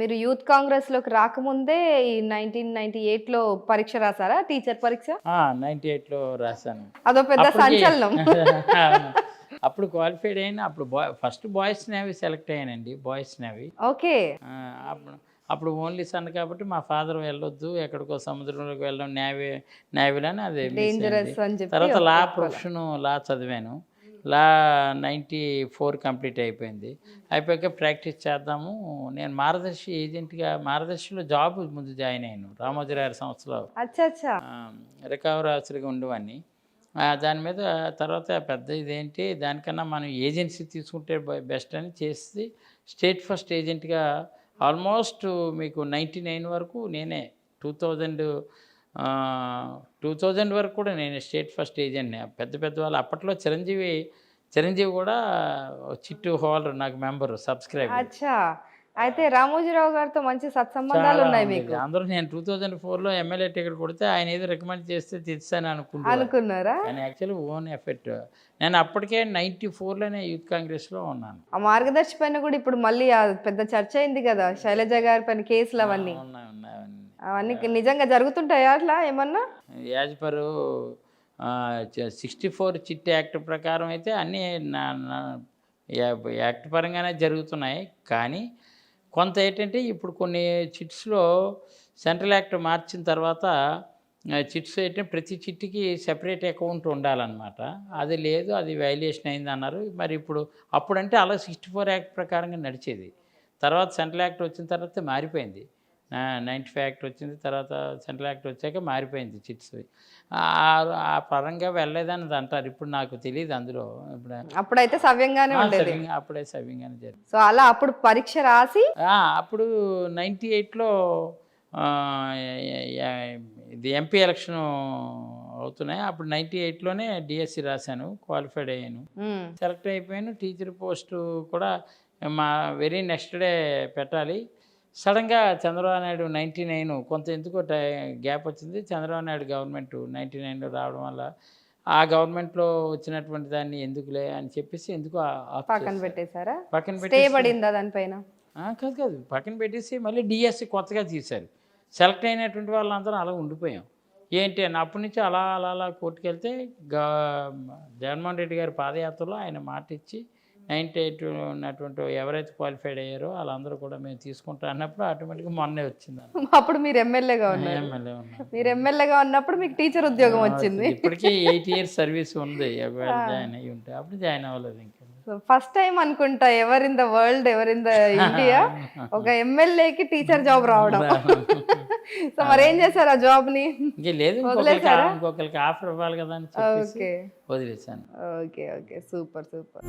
మీరు యూత్ కాంగ్రెస్లోకి రాకముందే ఈ నైన్టీన్ నైన్టీ ఎయిట్లో పరీక్ష రాసారా టీచర్ పరీక్ష? నైంటీ ఎయిట్లో రాశాను. అదో పెద్ద సంచలనం. అప్పుడు క్వాలిఫైడ్ అయిన అప్పుడు ఫస్ట్ బాయ్స్ నేవీ సెలెక్ట్ అయ్యానండి బాయ్స్ నేవీ. ఓకే. అప్పుడు అప్పుడు ఓన్లీ సన్ కాబట్టి మా ఫాదర్ వెళ్ళొద్దు ఎక్కడికో సముద్రంలోకి వెళ్ళడం నేవీ నేవీలో అని అది తర్వాత లా ప్రొఫెషన్ లా చదివాను. లా నైంటీ ఫోర్ కంప్లీట్ అయిపోయింది. అయిపోయాక ప్రాక్టీస్ చేద్దాము. నేను మార్గదర్శి ఏజెంట్గా మార్గదర్శిలో జాబ్ ముందు జాయిన్ అయ్యాను రామోజీరావు సంస్థలో. రికవర్ ఆఫీసర్గా ఉండేవాడిని. దాని మీద తర్వాత పెద్ద ఇదేంటి దానికన్నా మనం ఏజెన్సీ తీసుకుంటే బెస్ట్ అని చేసి స్టేట్ ఫస్ట్ ఏజెంట్గా ఆల్మోస్ట్ మీకు నైంటీ నైన్ వరకు నేనే టూ థౌజండ్ టూ థౌజండ్ వరకు కూడా నేను స్టేట్ ఫస్ట్ ఏజెంట్ని. పెద్ద పెద్ద వాళ్ళు అప్పట్లో చిరంజీవి చిరంజీవి కూడా చిట్టు హోల్డర్ నాకు మెంబరు సబ్స్క్రైబర్. అచ్చా. అయితే రామోజీరావు గారితో మంచి సత్సంబంధాలు ఉన్నాయి మీకు. అందరూ నేను టూ థౌజండ్ ఫోర్లో ఎమ్మెల్యే టికెట్ కొడితే ఆయన ఏదో రికమెండ్ చేస్తే తెచ్చాను అనుకుంటున్నాను అనుకున్నారా? కానీ యాక్చువల్లీ ఓన్ ఎఫెక్ట్. నేను అప్పటికే నైంటీ ఫోర్లోనే యూత్ కాంగ్రెస్లో ఉన్నాను. ఆ మార్గదర్శి పైన కూడా ఇప్పుడు మళ్ళీ పెద్ద చర్చ అయింది కదా శైలజ గారి పైన కేసులు అవన్నీ. ఉన్నాయి ఉన్నాయి అవన్నీ నిజంగా జరుగుతుంటాయా అట్లా ఏమన్నా? As per sixty four chit act ప్రకారం అయితే అన్నీ యాక్ట్ పరంగానే జరుగుతున్నాయి. కానీ కొంత ఏంటంటే ఇప్పుడు కొన్ని చిట్స్లో సెంట్రల్ యాక్ట్ మార్చిన తర్వాత చిట్స్ అయితే ప్రతి చిట్టికి సెపరేట్ అకౌంట్ ఉండాలన్నమాట. అది లేదు అది వైలేషన్ అయింది అన్నారు. మరి ఇప్పుడు అప్పుడంటే అలా సిక్స్టీ ఫోర్ యాక్ట్ ప్రకారంగా నడిచేది. తర్వాత సెంట్రల్ యాక్ట్ వచ్చిన తర్వాత మారిపోయింది. నైంటీ ఫైవ్ యాక్ట్ వచ్చింది తర్వాత సెంట్రల్ యాక్ట్ వచ్చాక మారిపోయింది చిట్స్. ఆ- ఆ పరంగా వెళ్ళలేదని అంటారు. ఇప్పుడు నాకు తెలియదు అందులో. ఇప్పుడు అప్పుడైతే సవ్యంగానే ఉండేది. సవ్యంగా అప్పుడే సవ్యంగానే జరిగింది. సో అలా అప్పుడు పరీక్ష రాసి అప్పుడు నైంటీ ఎయిట్లో ఇది ఎంపీ ఎలక్షన్ అవుతున్నాయి. అప్పుడు నైంటీ ఎయిట్లోనే డిఎస్సి రాశాను క్వాలిఫైడ్ అయ్యాను. సెలెక్ట్ అయిపోయాను. టీచర్ పోస్టు కూడా మా వెరీ నెక్స్ట్ డే పెట్టాలి. సడన్గా చంద్రబాబు నాయుడు నైంటీ నైన్ కొంత ఎందుకో టై గ్యాప్ వచ్చింది. చంద్రబాబు నాయుడు గవర్నమెంట్ నైంటీ నైన్లో రావడం వల్ల ఆ గవర్నమెంట్లో వచ్చినటువంటి దాన్ని ఎందుకులే అని చెప్పేసి ఎందుకు పక్కన. పెట్టేశారా? పక్కన స్టే పెట్టి పడిందా దానిపైన? కాదు కాదు. పక్కన పెట్టేసి మళ్ళీ డిఎస్సి కొత్తగా తీశారు. సెలెక్ట్ అయినటువంటి వాళ్ళందరం అలా ఉండిపోయాం. ఏంటి అని అప్పటి నుంచి అలా అలా అలా కోర్టుకు వెళ్తే గా జగన్మోహన్ రెడ్డి గారి పాదయాత్రలో ఆయన మాట ఇచ్చి నైంటీ ఎయిట్ ఉన్నటువంటి ఎవరైతే క్వాలిఫైడ్ అయ్యారో వాళ్ళందరూ కూడా మేము తీసుకుంటాం అన్నప్పుడు ఆటోమేటిక్గా మొన్నే వచ్చింది అప్పుడు మీరు ఎమ్మెల్యేగా ఉన్నారు. ఎమ్మెల్యే మీరు ఎమ్మెల్యేగా ఉన్నప్పుడు మీకు టీచర్ ఉద్యోగం వచ్చింది. ఇప్పటికీ ఎయిట్ ఇయర్స్ సర్వీస్ ఉంది జాయిన్ అయ్యి ఉంటే. అప్పుడు జాయిన్ అవ్వలేదు ఇంకా. ఫస్ట్ టైం అనుకుంటా ever in the world ever in the India ఒక ఎమ్మెల్యేకి టీచర్ జాబ్ రావడం. సో మరి ఏం చేశారు ఆ జాబ్ని? లేదు ఇంకొకరికి ఆఫర్ ఇవ్వాలి కదా అని ఓకే వదిలేశాను. Okay okay super super